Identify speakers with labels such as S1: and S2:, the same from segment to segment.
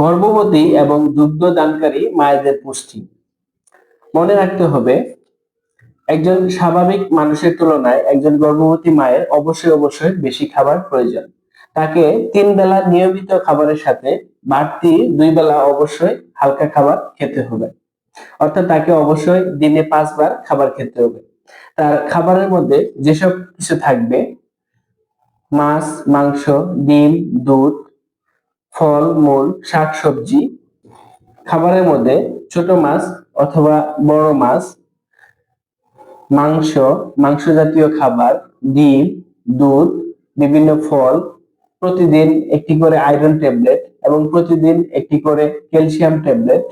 S1: গর্ভবতী এবং দুগ্ধ দানকারী মায়েদের পুষ্টি। মনে রাখতে হবে, একজন স্বাভাবিক মানুষের তুলনায় একজন গর্ভবতী মায়ের অবশ্যই অবশ্যই বেশি খাবার প্রয়োজন। তাকে তিন বেলা নিয়মিত খাবারের সাথে বাড়তি দুই বেলা অবশ্যই হালকা খাবার খেতে হবে। অর্থাৎ তাকে অবশ্যই দিনে পাঁচবার খাবার খেতে হবে। তার খাবারের মধ্যে যেসব কিছু থাকবে, মাছ, মাংস, ডিম, দুধ ফল, মূল, শাক, সবজি। খাবারের মধ্যে ছোট মাছ অথবা বড় মাছ, মাংস মাংস জাতীয় খাবার, ডিম, দুধ, বিভিন্ন ফল, প্রতিদিন একটি করে আয়রন ট্যাবলেট এবং প্রতিদিন একটি করে ক্যালসিয়াম ট্যাবলেট।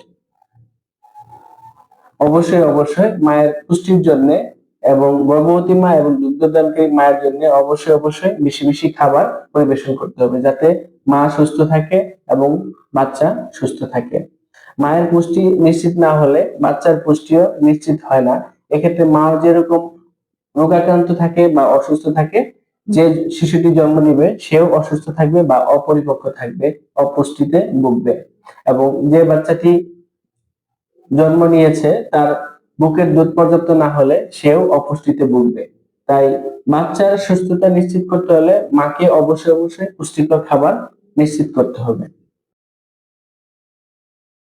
S1: অবশ্যই অবশ্যই মায়ের পুষ্টির জন্য এবং গর্ভবতী মা এবং দুগ্ধদানকারী মায়ের জন্য অবশ্যই অবশ্যই বেশি বেশি খাবার পরিবেশন করতে হবে যাতে মা সুস্থ থাকে এবং বাচ্চা সুস্থ থাকে। মায়ের পুষ্টি নিশ্চিত না হলে বাচ্চার পুষ্টিও নিশ্চিত হয় না। এক্ষেত্রে মা যেরকম রোগাক্রান্ত থাকে বা অসুস্থ থাকে, যে শিশুটি জন্ম নিবে সেও অসুস্থ থাকবে বা অপরিপক্ক থাকবে, অপুষ্টিতে ভুগবে। এবং যে বাচ্চাটি জন্ম নিয়েছে, তার বুকের দুধ পর্যাপ্ত না হলে সেও অপুষ্টিতে ভুগবে। তাই বাচ্চার সুস্থতা নিশ্চিত করতে হলে মাকে অবশ্যই অবশ্যই পুষ্টিকর খাবার নিশ্চিত করতে হবে।